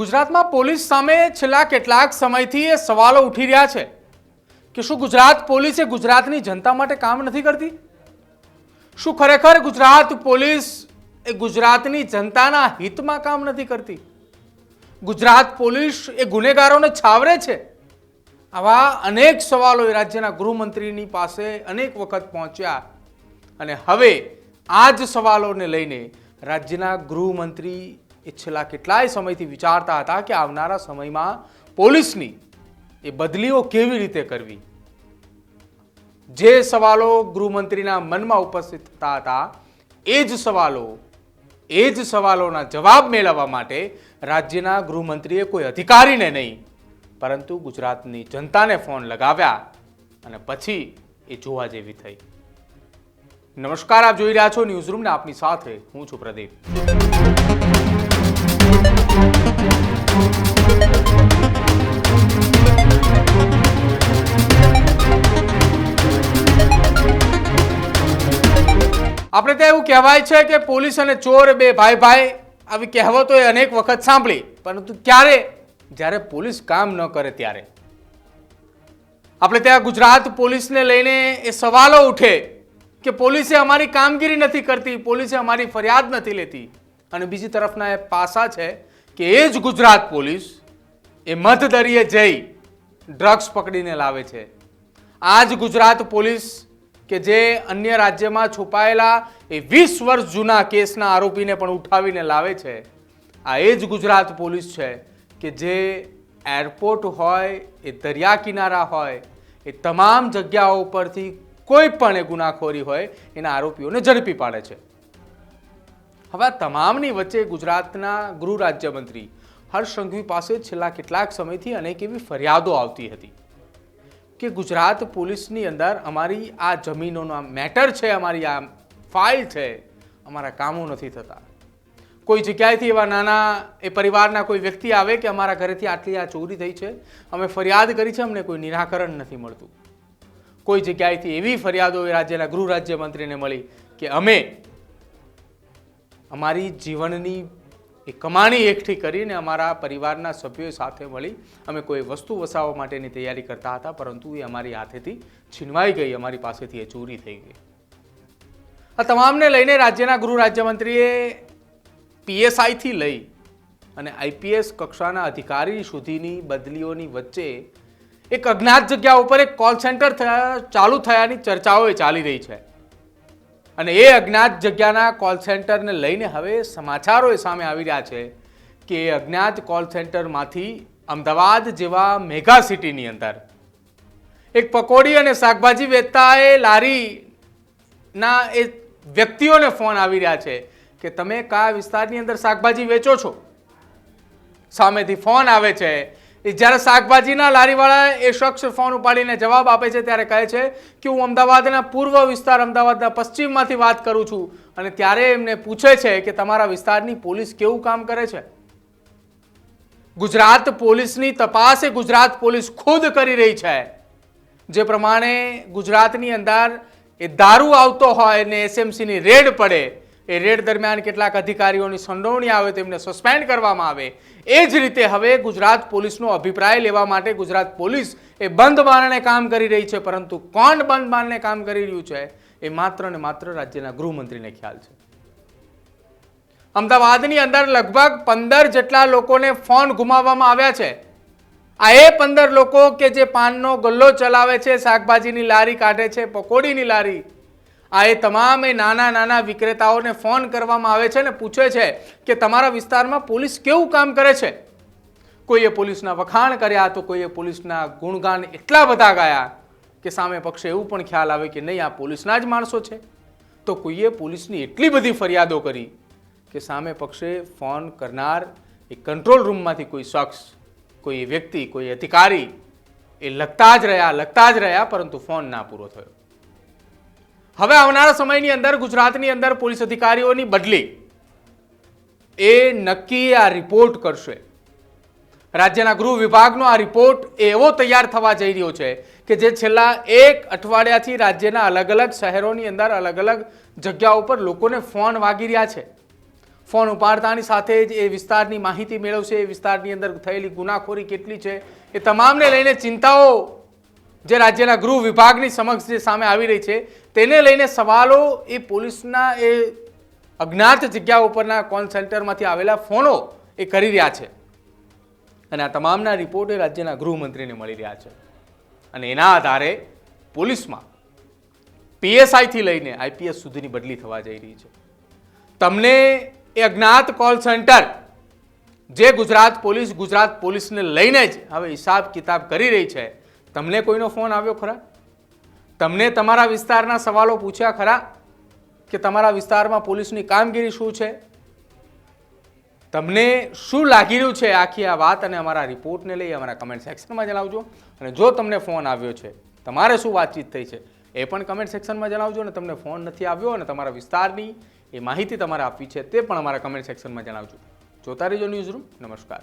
ગુજરાતમાં પોલીસ સામે છેલ્લા કેટલાક સમયથી એ સવાલો ઉઠી રહ્યા છે કે શું ગુજરાત પોલીસ એ ગુજરાતની જનતા માટે કામ નથી કરતી? શું ખરેખર ગુજરાત પોલીસ એ ગુજરાતની જનતાના હિતમાં કામ નથી કરતી? ગુજરાત પોલીસ એ ગુનેગારોને છાવરે છે? આવા અનેક સવાલો એ રાજ્યના ગૃહમંત્રીની પાસે અનેક વખત પહોંચ્યા અને હવે આ જ સવાલોને લઈને રાજ્યના ગૃહમંત્રી એ છેલ્લા કેટલાય સમયથી વિચારતા હતા કે આવનારા સમયમાં પોલીસની એ બદલીઓ કેવી રીતે કરવી? જે સવાલો ગૃહમંત્રીના મનમાં ઉપસ્થિત થતા હતા, એ જ સવાલો, એ જ સવાલોના જવાબ મેળવવા માટે રાજ્યના ગૃહમંત્રીએ કોઈ અધિકારીને નહીં, પરંતુ ગુજરાતની જનતાને ફોન લગાવ્યા અને પછી એ જોવા જેવી થઈ. નમસ્કાર, આપ જોઈ રહ્યા છો ન્યૂઝ રૂમ ને આપની સાથે હું છું પ્રદીપ. આપણે ત્યાં એવું કહેવાય છે કે પોલીસ અને ચોર બે ભાઈ ભાઈ, આવી કહેવતો એ અનેક વખત સાંભળી. પરંતુ ક્યારે? જ્યારે પોલીસ કામ ન કરે ત્યારે. આપણે ત્યાં ગુજરાત પોલીસને લઈને એ સવાલો ઉઠે કે પોલીસે અમારી કામગીરી નથી કરતી, પોલીસે અમારી ફરિયાદ નથી લેતી. અને બીજી તરફના એ પાસા છે કે એ જ ગુજરાત પોલીસ એ મધદરિયે જઈ ડ્રગ્સ પકડીને લાવે છે. આ જ ગુજરાત પોલીસ કે જે અન્ય રાજ્યમાં છુપાયેલા એ વીસ વર્ષ જૂના કેસના આરોપીને પણ ઉઠાવીને લાવે છે. આ એ જ ગુજરાત પોલીસ છે કે જે એરપોર્ટ હોય, એ દરિયા કિનારા હોય, એ તમામ જગ્યાઓ પરથી કોઈ પણ એ ગુનાખોરી હોય, એના આરોપીઓને ઝડપી પાડે છે. હવે આ તમામની વચ્ચે ગુજરાતના ગૃહ રાજ્યમંત્રી હર્ષ સંઘવી પાસે છેલ્લા કેટલાક સમયથી અનેક એવી ફરિયાદો આવતી હતી. કે ગુજરાત પોલીસની અંદર અમારી આ જમીનોનો મેટર છે, અમારી આ ફાઇલ છે, અમારા કામો નથી થતા. કોઈ જગ્યાએથી એવા નાના, એ પરિવારના કોઈ વ્યક્તિ આવે કે અમારા ઘરેથી આટલી આ ચોરી થઈ છે, અમે ફરિયાદ કરી છે, અમને કોઈ નિરાકરણ નથી મળતું. કોઈ જગ્યાએથી એવી ફરિયાદો એ રાજ્યના ગૃહ રાજ્યમંત્રીને મળી કે અમે અમારી જીવનની એ કમાણી એકઠી કરીને અમારા પરિવારના સભ્યો સાથે મળી અમે કોઈ વસ્તુ વસાવવા માટેની તૈયારી કરતા હતા, પરંતુ એ અમારી હાથેથી છીનવાઈ ગઈ, અમારી પાસેથી એ ચોરી થઈ ગઈ. આ તમામને લઈને રાજ્યના ગૃહ રાજ્યમંત્રીએ પીએસઆઈથી લઈ અને આઈપીએસ કક્ષાના અધિકારી સુધીની બદલીઓની વચ્ચે એક અજ્ઞાત જગ્યા ઉપર એક કોલ સેન્ટર ચાલુ થયાની ચર્ચાઓ એ ચાલી રહી છે. અને એ અજ્ઞાત જગ્યાના કોલ સેન્ટરને લઈને હવે સમાચારો એ સામે આવી રહ્યા છે કે એ અજ્ઞાત કોલ સેન્ટરમાંથી અમદાવાદ જેવા મેગા સિટીની અંદર એક પકોડી અને શાકભાજી વેચતા એ લારીના એ વ્યક્તિઓને ફોન આવી રહ્યા છે કે તમે કયા વિસ્તારની અંદર શાકભાજી વેચો છો? સામેથી ફોન આવે છે જ્યારે શાકભાજીના લારીવાળા એ શખ્સ ફોન ઉપાડીને જવાબ આપે છે ત્યારે કહે છે કે હું અમદાવાદના પૂર્વ વિસ્તાર, અમદાવાદના પશ્ચિમમાંથી વાત કરું છું અને ત્યારે એમને પૂછે છે કે તમારા વિસ્તારની પોલીસ કેવું કામ કરે છે? ગુજરાત પોલીસની તપાસ એ ગુજરાત પોલીસ ખુદ કરી રહી છે. જે પ્રમાણે ગુજરાતની અંદર એ દારૂ આવતો હોય ને એસએમસીની રેડ પડે એ રેડ દરમિયાન કેટલાક અધિકારીઓની સંડોવણી આવે તેમને સસ્પેન્ડ કરવામાં આવે. એ જ રીતે હવે ગુજરાત પોલીસનો અભિપ્રાય લેવા માટે ગુજરાત પોલીસ એ બંધ બારણે કામ કરી રહી છે, પરંતુ કોણ બંધ બારણે કામ કરી રહ્યું છે એ માત્ર ને માત્ર રાજ્યના ગૃહમંત્રીને ખ્યાલ છે. અમદાવાદની અંદર લગભગ પંદર જેટલા લોકોને ફોન ગુમાવવામાં આવ્યા છે. આ એ પંદર લોકો કે જે પાનનો ગલ્લો ચલાવે છે, શાકભાજીની લારી કાઢે છે, પકોડીની લારી આ એ તમામ નાના નાના વિક્રેતાઓને ફોન કરવામાં આવે છે ને પૂછે છે કે તમારા વિસ્તારમાં પોલીસ કેવું કામ કરે છે? કોઈએ પોલીસના વખાણ કર્યા તો કોઈએ પોલીસના ગુણગાન એટલા બધા ગાયા કે સામે પક્ષે એવું પણ ખ્યાલ આવે કે નહીં, આ પોલીસના જ માણસો છે. તો કોઈએ પોલીસની એટલી બધી ફરિયાદો કરી કે સામે પક્ષે ફોન કરનાર એ કંટ્રોલ રૂમમાંથી કોઈ શખ્સ, કોઈ વ્યક્તિ, કોઈ અધિકારી એ લગતા જ રહ્યા, લગતા જ રહ્યા, પરંતુ ફોન ના પૂરો થયો. હવે આવનારા સમયની અંદર ગુજરાતની અંદર પોલીસ અધિકારીઓની બદલી. એ નક્કી આ રિપોર્ટ કરશે. રાજ્યના ગૃહ વિભાગનો આ રિપોર્ટ એવો તૈયાર થવા જઈ રહ્યો છે કે જે છેલ્લા એક અઠવાડિયાથી રાજ્યના અલગ અલગ શહેરોની અંદર અલગ અલગ જગ્યાઓ પર લોકોને ફોન વાગી રહ્યા છે. ફોન ઉપાડતાની સાથે જ એ વિસ્તારની માહિતી મેળવશે, એ વિસ્તારની અંદર થયેલી ગુનાખોરી કેટલી છે, એ તમામને લઈને ચિંતાઓ જે રાજ્યના ગૃહ વિભાગની સમક્ષ જે સામે આવી રહી છે, તેને લઈને સવાલો એ પોલીસના એ અજ્ઞાત જગ્યા ઉપરના કોલ સેન્ટરમાંથી આવેલા ફોનો એ કરી રહ્યા છે. અને આ તમામના રિપોર્ટ એ રાજ્યના ગૃહમંત્રીને મળી રહ્યા છે. અને એના આધારે પોલીસમાં પીએસઆઈથી લઈને આઈપીએસ સુધીની બદલી થવા જઈ રહી છે. તમને એ અજ્ઞાત કોલ સેન્ટર જે ગુજરાત પોલીસ ગુજરાત પોલીસને લઈને જ હવે હિસાબ કિતાબ કરી રહી છે તમને કોઈનો ફોન આવ્યો ખરા? તમને તમારા વિસ્તારના સવાલો પૂછ્યા ખરા કે તમારા વિસ્તારમાં પોલીસની કામગીરી શું છે? તમને શું લાગી રહ્યું છે આખી આ વાત? અને અમારા રિપોર્ટને લઈ અમારા કમેન્ટ સેક્શનમાં જણાવજો. અને જો તમને ફોન આવ્યો છે, તમારે શું વાતચીત થઈ છે, એ પણ કમેન્ટ સેક્શનમાં જણાવજો. અને તમને ફોન નથી આવ્યો અને તમારા વિસ્તારની એ માહિતી તમારે આપવી છે, તે પણ અમારા કમેન્ટ સેક્શનમાં જણાવજો. જોતા રહેજો ન્યૂઝ રૂમ નમસ્કાર.